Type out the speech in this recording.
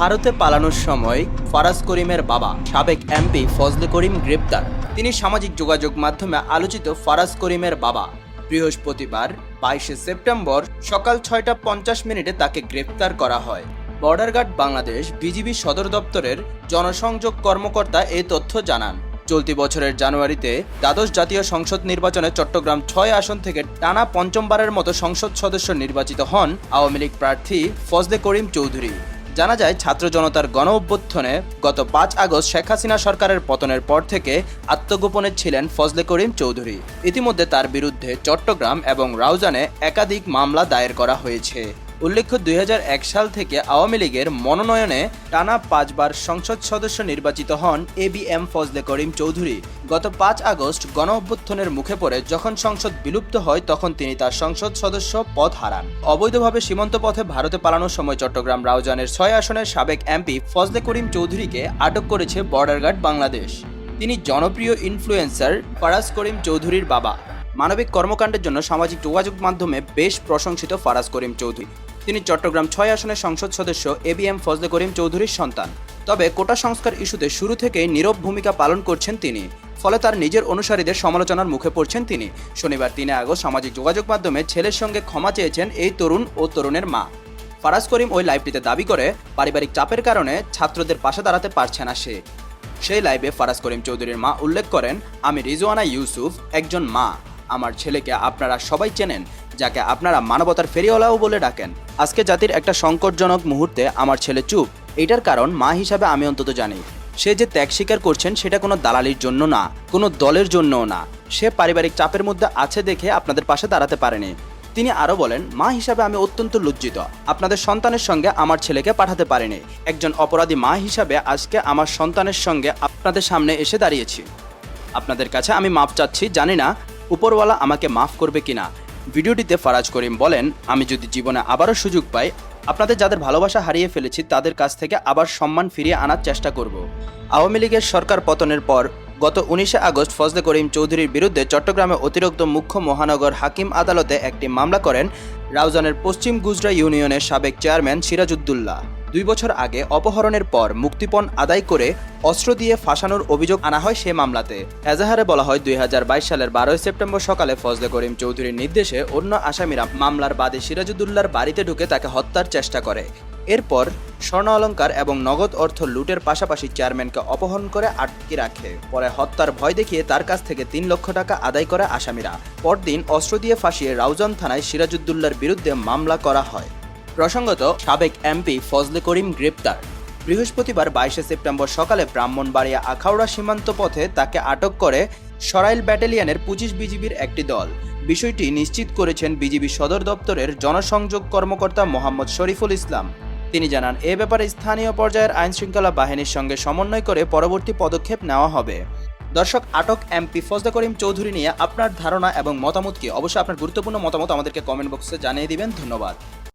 ভারতে পালানোর সময় ফারাজ করিমের বাবা, সাবেক এমপি ফজলে করিম গ্রেপ্তার। তিনি সামাজিক যোগাযোগ মাধ্যমে আলোচিত ফারাজ করিমের বাবা। বৃহস্পতিবার বাইশে সেপ্টেম্বর সকাল ছয়টা পঞ্চাশ মিনিটে তাকে গ্রেপ্তার করা হয়। বর্ডার গার্ড বাংলাদেশ বিজিবি সদর দপ্তরের জনসংযোগ কর্মকর্তা এই তথ্য জানান। চলতি বছরের জানুয়ারিতে দ্বাদশ জাতীয় সংসদ নির্বাচনে চট্টগ্রাম ছয় আসন থেকে টানা পঞ্চমবারের মতো সংসদ সদস্য নির্বাচিত হন আওয়ামী লীগ প্রার্থী ফজলে করিম চৌধুরী। জানা যায়, ছাত্র জনতার গণ অভ্যুত্থানে গত পাঁচ আগস্ট শেখ হাসিনা সরকারের পতনের পর থেকে আত্মগোপনে ছিলেন ফজলে করিম চৌধুরী। ইতিমধ্যে তার বিরুদ্ধে চট্টগ্রাম এবং রাউজানে একাধিক মামলা দায়ের করা হয়েছে। উল্লেখ্য দুই হাজার এক সাল থেকে আওয়ামী লীগের মনোনয়নে টানা পাঁচবার সংসদ সদস্য নির্বাচিত হন A B M Fazle Karim Chowdhury. গত পাঁচ আগস্ট গণ অভ্যুত্থানের মুখে পড়ে যখন সংসদ বিলুপ্ত হয়, তখন তিনি তার সংসদ সদস্য পদ হারান। অবৈধভাবে সীমান্ত পথে ভারতে পালানোর সময় চট্টগ্রাম রাউজানের ছয় আসনের সাবেক এমপি ফজলে করিম চৌধুরীকে আটক করেছে বর্ডার গার্ড বাংলাদেশ। তিনি জনপ্রিয় ইনফ্লুয়েন্সার ফারাজ করিম চৌধুরীর বাবা। মানবিক কর্মকাণ্ডের জন্য সামাজিক যোগাযোগ মাধ্যমে বেশ প্রশংসিত ফারাজ করিম চৌধুরী। তিনি চট্টগ্রাম ছয় আসনের সংসদ সদস্য A B M Fazle Karim চৌধুরীর সন্তান। তবে কোটা সংস্কার ইস্যুতে শুরু থেকেই নীরব ভূমিকা পালন করছেন তিনি। ফলে তার নিজের অনুসারীদের সমালোচনার মুখে পড়ছেন তিনি। শনিবার তিনে আগস্ট সামাজিক যোগাযোগ মাধ্যমে ছেলের সঙ্গে ক্ষমা চেয়েছেন এই তরুণ ও তরুণের মা। ফারাজ করিম ওই লাইভটিতে দাবি করে, পারিবারিক চাপের কারণে ছাত্রদের পাশে দাঁড়াতে পারছে না সে। সেই লাইভে ফারাজ করিম চৌধুরীর মা উল্লেখ করেন, আমি রিজওয়ানা ইউসুফ, একজন মা। আমার ছেলেকে আপনারা সবাই চেনেন। যাকে আপনারা মানবতার ফেরিওয়ালাও বলে ডাকেন। আজকে জাতির একটা সংকটজনক মুহূর্তে আমার ছেলে চুপ। এটার কারণ মা হিসাবে আমি অন্তত জানি। সে যে ত্যাগ স্বীকার করছেন সেটা কোনো দালালির জন্য না, কোনো দলের জন্যও না। সে পারিবারিক চাপের মধ্যে আছে দেখে আপনাদের পাশে দাঁড়াতে পারেনি। তিনি আরও বলেন, মা হিসাবে আমি অত্যন্ত লজ্জিত। আপনাদের সন্তানের সঙ্গে আমার ছেলেকে পাঠাতে পারিনি। একজন অপরাধী মা হিসাবে আজকে আমার সন্তানের সঙ্গে আপনাদের সামনে এসে দাঁড়িয়েছি। আপনাদের কাছে আমি মাপ চাচ্ছি, জানি না উপরওয়ালা আমাকে মাফ করবে কিনা। ভিডিওটিতে ফারাজ করিম বলেন, আমি যদি জীবনে আবারও সুযোগ পাই, আপনাদের যাদের ভালোবাসা হারিয়ে ফেলেছি, তাদের কাছ থেকে আবার সম্মান ফিরিয়ে আনার চেষ্টা করব। আওয়ামী লীগের সরকার পতনের পর, গত উনিশে আগস্ট ফজলে করিম চৌধুরীর বিরুদ্ধে চট্টগ্রামে অতিরিক্ত মুখ্য মহানগর হাকিম আদালতে একটি মামলা করেন রাউজানের পশ্চিম গুজরা ইউনিয়নের সাবেক চেয়ারম্যান সিরাজউদ্দৌল্লা দুই বছর আগে অপহরণের পর মুক্তিপণ আদায় করে অস্ত্র দিয়ে ফাঁসানোর অভিযোগ আনা হয় সে মামলাতে। এজাহারে বলা হয়, দুই হাজার বাইশ সালের বারোই সেপ্টেম্বর সকালে ফজলে করিম চৌধুরীর নির্দেশে অন্য আসামিরা মামলার বাদে সিরাজউদ্দৌল্লার বাড়িতে ঢুকে তাকে হত্যার চেষ্টা করে। এরপর স্বর্ণ অলঙ্কার এবং নগদ অর্থ লুটের পাশাপাশি চেয়ারম্যানকে অপহরণ করে আটকে রাখে। পরে হত্যার ভয় দেখিয়ে তার কাছ থেকে তিন লক্ষ টাকা আদায় করে আসামিরা। পরদিন অস্ত্র দিয়ে ফাঁসিয়ে রাউজান থানায় সিরাজউদ্দৌল্লার বিরুদ্ধে মামলা করা হয়। প্রসঙ্গত, সাবেক এমপি ফজলে করিম গ্রেপ্তার। বৃহস্পতিবার বাইশে সেপ্টেম্বর সকালে ব্রাহ্মণবাড়িয়া আখাউড়া সীমান্ত পথে তাকে আটক করে সরাইল ব্যাটালিয়নের পঁচিশ বিজিবির একটি দল। বিষয়টি নিশ্চিত করেছেন বিজিবি সদর দপ্তরের জনসংযোগ কর্মকর্তা মোহাম্মদ শরীফুল ইসলাম। তিনি জানান, এ ব্যাপারে স্থানীয় পর্যায়ের আইন শৃঙ্খলা বাহিনীর সঙ্গে সমন্বয় করে পরবর্তী পদক্ষেপ নেওয়া হবে। দর্শক, আটক এমপি ফজলে করিম চৌধুরী নিয়ে আপনার ধারণা এবং মতামত কি? অবশ্যই আপনার গুরুত্বপূর্ণ মতামত আমাদেরকে কমেন্ট বক্সে জানিয়ে দিবেন। ধন্যবাদ।